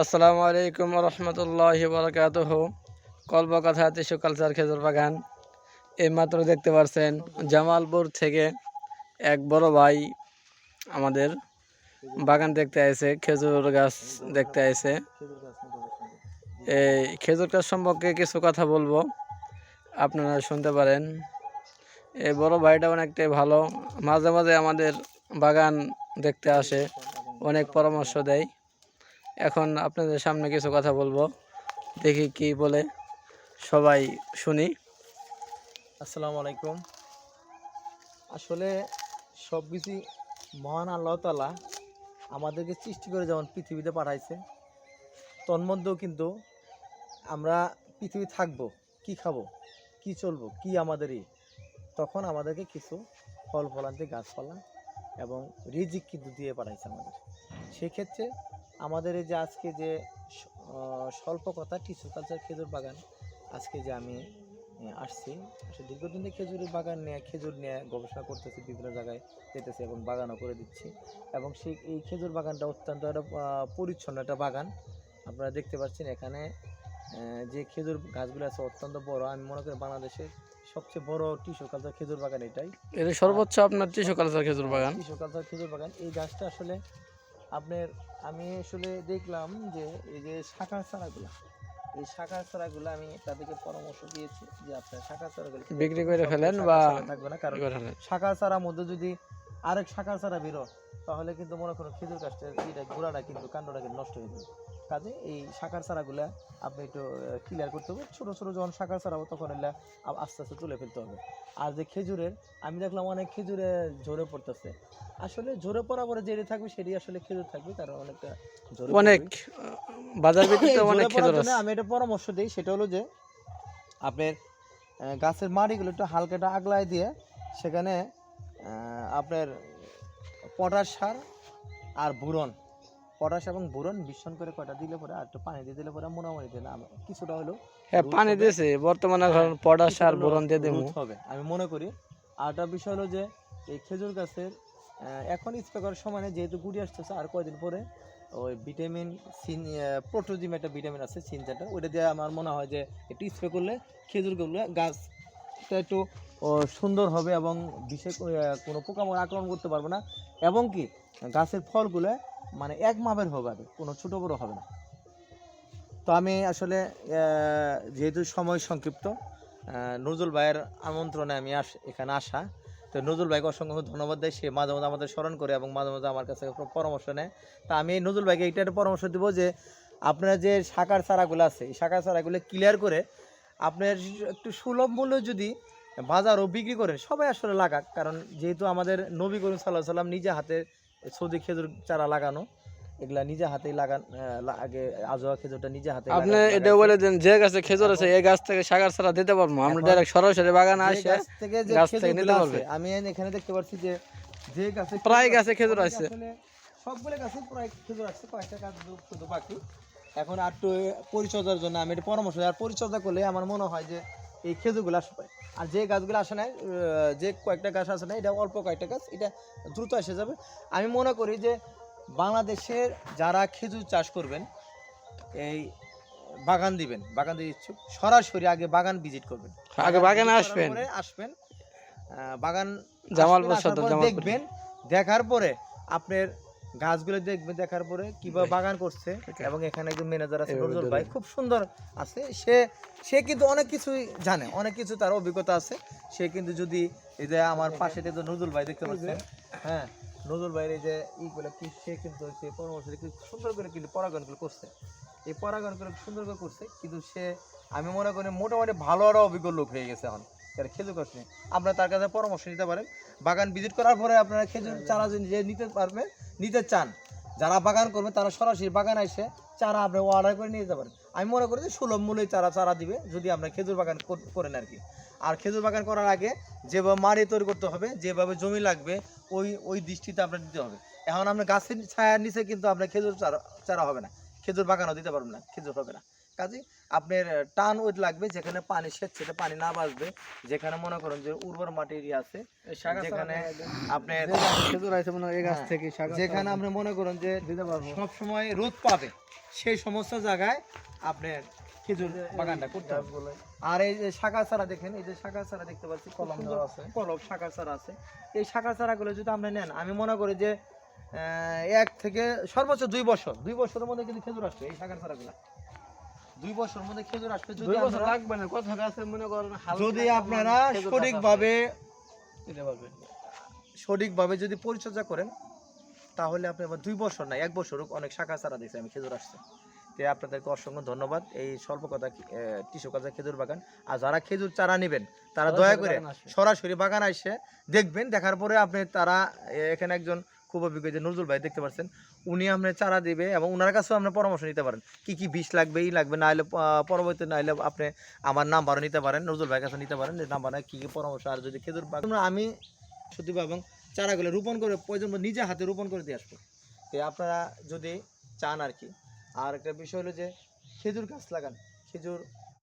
আসসালামু আলাইকুম রহমতুল্লাহ বরকাত কল্প কথা টিসু কালচার খেজুর বাগান। এইমাত্র দেখতে পাচ্ছেন জামালপুর থেকে এক বড় ভাই আমাদের বাগান দেখতে আসে খেজুর গাছ দেখতে আসে এই খেজুর গাছ সম্পর্কে কিছু কথা বলব, আপনারা শুনতে পারেন। এই বড় ভাইটা অনেকটাই ভালো, মাঝে মাঝে আমাদের বাগান দেখতে আসে, অনেক পরামর্শ দেয়। এখন আপনাদের সামনে কিছু কথা বলব। দেখি কি বলে সবাই শুনি। আসসালামু আলাইকুম। আসলে সব কিছুই মহান আল্লাহ তালা আমাদেরকে সৃষ্টি করে যেমন পৃথিবীতে পাঠাইছে, তন্মধ্যেও কিন্তু আমরা পৃথিবী থাকব, কি খাব, কি চলবো, কি আমাদেরই, তখন আমাদেরকে কিছু ফল ফলান্তি গাছপালা এবং রিজিক কিন্তু দিয়ে পাঠাইছে আমাদের। সেক্ষেত্রে আমাদের এই যে আজকে যে স্বল্প কথা টিস্যু কালচার খেজুর বাগান আজকে যে আমি আসছি আসলে দীর্ঘদিন থেকে খেজুরের বাগান নিয়ে খেজুর নিয়ে গবেষণা করতেছি বিভিন্ন জায়গায় যেতেছি এবং বাগানও করে দিচ্ছি। এবং সেই এই খেজুর বাগানটা অত্যন্ত একটা পরিচ্ছন্ন একটা বাগান। আপনারা দেখতে পাচ্ছেন এখানে যে খেজুর গাছগুলো আছে অত্যন্ত বড়। আমি মনে করি বাংলাদেশের সবচেয়ে বড় টিস্যু কালচার খেজুর বাগান এটাই। এটা সর্বোচ্চ আপনার টিসু কালচার খেজুর বাগান। টিস্যু কালচার খেজুর বাগান। এই গাছটা আসলে আপনার আমি আসলে দেখলাম যে এই যে শাখার চারাগুলো এই শাখার চারাগুলো আমি তাদেরকে পরামর্শ দিয়েছি যে আপনার শাখার চারাগুলো বিক্রি করে ফেলেন বা থাকবে না কারণ শাখার চারার মধ্যে যদি আরেক শাখার চারা বেরোয় তাহলে কিন্তু মনে করো খেজুর গাছটার এটা গোড়াটা কিন্তু কাণ্ডটা কিন্তু নষ্ট হয়ে যাবে। কাজে এই শাখার চারাগুলা আপনি একটু ক্লিয়ার করতে হবে। ছোটো ছোটো যখন শাখার চারা হবে তখন এগুলা আস্তে আস্তে তুলে ফেলতে হবে। আর যে খেজুরের আমি দেখলাম অনেক খেজুরে ঝরে পড়তেছে। আসলে ঝরে পড়া পরে যেটি থাকবে সেটি আসলে খেজুর থাকবে কারণ অনেকটা ঝরে অনেক বাজার অনেক খেজুর আমি একটা পরামর্শ দিই সেটা হলো যে আপনার গাছের মাটিগুলো একটু হালকাটা আগলায় দিয়ে সেখানে আহ, আপনার পটাশ সার আর বুরন পটাশ এবং বোরন মিশ্রণ করে কয়টা দিলে পরে আর একটু পানি দিয়ে দিলে পরে মোটামুটি আম- কিছুটা হলো হ্যাঁ পানি দিয়েছে। বর্তমানে এখন পটাশ আর বোরন দিয়ে দেবো। হবে। আমি মনে করি। আর একটা বিষয় হলো যে এই খেজুর গাছের এখন স্প্রে করার সময় যেহেতু গুড়ি আসতেছে আর কয়দিন পরে ওই ভিটামিন সিন প্রোটোজিম একটা ভিটামিন আছে সিনজাটা ওইটা দিয়ে আমার মনে হয় যে একটু স্প্রে করলে খেজুরগুলো গাছটা একটু সুন্দর হবে এবং বিশেষ কোনো পোকামাকড় আক্রমণ করতে পারবে না। এবং কি গাছের ফলগুলো মানে এক মাপের হবে আর কোনো ছোটো বড়ো হবে না। তো আমি আসলে যেহেতু সময় সংক্ষিপ্ত নজরুল ভাইয়ের আমন্ত্রণে আমি আস, এখানে আসা। তো নজরুল ভাইকে অসংখ্য ধন্যবাদ দেয় সে মাঝে মাঝে আমাদের স্মরণ করে এবং মাঝে মাঝে আমার কাছে পরামর্শ নেয়। তা আমি এই নজরুল ভাইকে এইটা একটা পরামর্শ দেবো যে, আপনার যে শাখার চারাগুলো আছে, এই শাখার চারাগুলো ক্লিয়ার করে আপনার একটু সুলভ মূল্য যদি বাজারও বিক্রি করেন, সবাই আসলে লাগাক। কারণ যেহেতু আমাদের নবী করিম সাল্লাহ সাল্লাম নিজে হাতে সৌদি খেজুর চারা লাগানো এগুলা নিজে হাতেই লাগান আগে আজোয়া খেজুরটা নিজে হাতে আপনি এটা বলে দেন যে গাছে খেজুর আছে এই গাছ থেকে সাগার ছাড়া দিতে পারব আমরা ডাইরেক্ট সরাসরি বাগানে আসে গাছ থেকে যে থেকে নিতে পারবে। আমি এখানে দেখতে পাচ্ছি যে যে গাছে প্রায় গাছে খেজুর আছে। সবগুলো গাছে প্রায় খেজুর আছে কয়েকটা গাছ শুধু- বাকি এখন আর একটু পরিচর্যার জন্য আমি এটা পরামর্শ আর পরিচর্যা করলে আমার মনে হয় যে এই খেজুরগুলো আসবে আর যে গাছগুলো আসে নাই যে কয়েকটা গাছ আসে না এটা অল্প কয়েকটা গাছ এটা দ্রুত এসে যাবে। আমি মনে করি যে বাংলাদেশের যারা খেজুর চাষ করবেন এই বাগান দিবেন বাগান দিয়ে ইচ্ছুক সরাসরি আগে বাগান ভিজিট করবেন। আগে বাগানে আসবেন। আসবেন বাগান জামালপুর। দেখবেন দেখার পরে আপনার গাছগুলো দেখবেন দেখার পরে কীভাবে বাগান করছে এবং এখানে একজন ম্যানেজার আছে নজরুল ভাই খুব সুন্দর আছে। সে সে কিন্তু অনেক কিছুই জানে অনেক কিছু তার অভিজ্ঞতা আছে। সে কিন্তু যদি এই যে আমার পাশে যে নজরুল ভাই দেখতে পাচ্ছেন হ্যাঁ নজরুল ভাইয়ের এই যে ইগুলো কি সে কিন্তু সে পরামর্শ সুন্দর করে কিন্তু পরাগণগুলো করছে। এই পরাগণগুলো সুন্দর করে করছে কিন্তু সে আমি মনে করি মোটামুটি ভালো আরও অভিজ্ঞ লোক হয়ে গেছে এখন। তার খেজুর গাছ নিয়ে আপনারা তার কাছে পরামর্শ নিতে পারেন। বাগান ভিজিট করার পরে আপনারা খেজুর চারা যে নিতে পারবেন নিতে চান, যারা বাগান করবে তারা সরাসরি বাগান এসে চারা আপনি অর্ডার করে নিয়ে যেতে পারেন। আমি মনে করি যে সুলভ মূল্যে চারা চারা দিবে, যদি আপনার খেজুর বাগান করেন আর কি। আর খেজুর বাগান করার আগে যেভাবে মাড়ি তৈরি করতে হবে, যেভাবে জমি লাগবে, ওই ওই দৃষ্টিতে আপনার দিতে হবে। এখন আপনার গাছের ছায়ার নিচে কিন্তু আপনার খেজুর চারা চারা হবে না। খেজুর বাগানও দিতে পারবেন না, খেজুর হবে না। কাজে আপনার টান ওই লাগবে যেখানে পানি সেচ সেটা পানি না বাসবে যেখানে মনে করেন যে উর্বর মাটি আছে যেখানে মনে হয় যেখানে আপনি মনে করেন যে সব সময় রোদ পাবে সেই সমস্ত জায়গায় আপনার খেজুর বাগানটা করতে হবে। আর এই যে শাখা চারা দেখেন এই যে শাখা চারা দেখতে পাচ্ছি কলম আছে। কলম শাখা চারা আছে। এই শাখা চারাগুলো যদি আপনি নেন আমি মনে করি যে আহ, এক থেকে সর্বোচ্চ দুই বছর দুই বছরের মধ্যে কিন্তু খেজুর আসবে এই শাখা চারাগুলো দুই বছরের মধ্যে খেজুর আসবে দুই বছর লাগবে না কথা গাছে মনে করেন যদি আপনারা সঠিকভাবে দিতে পারবেন। সঠিকভাবে যদি পরিচর্যা করেন তাহলে আপনি আবার দুই বছর না এক বছর অনেক শাখা চারা দিয়েছে আমি খেজুর আসছে। তো আপনাদেরকে অসংখ্য ধন্যবাদ। এই স্বল্প কথা টিসু কাজা খেজুর বাগান। আর যারা খেজুর চারা নেবেন তারা দয়া করে সরাসরি বাগান আসে দেখবেন দেখার পরে আপনি তারা এখানে একজন খুব অভিজ্ঞ যে নজরুল ভাই দেখতে পাচ্ছেন উনি আপনার চারা দিবে এবং ওনার কাছেও আপনি পরামর্শ নিতে পারেন। কি কি বিষ লাগবে, ই লাগবে না হলে পরবর্তী না হলে আপনি আমার নাম্বারও নিতে পারেন, নজরুল ভাইয়ের কাছে নিতে পারেন, যে নাম্বারে কী কী পরামর্শ, আর যদি খেজুর আমি সত্যি এবং চারাগুলো রোপণ করে প্রয়োজন নিজে হাতে রোপণ করে দিয়ে আসব। তো আপনারা যদি চান আর কি। আর একটা বিষয় হলো যে খেজুর গাছ লাগান। খেজুর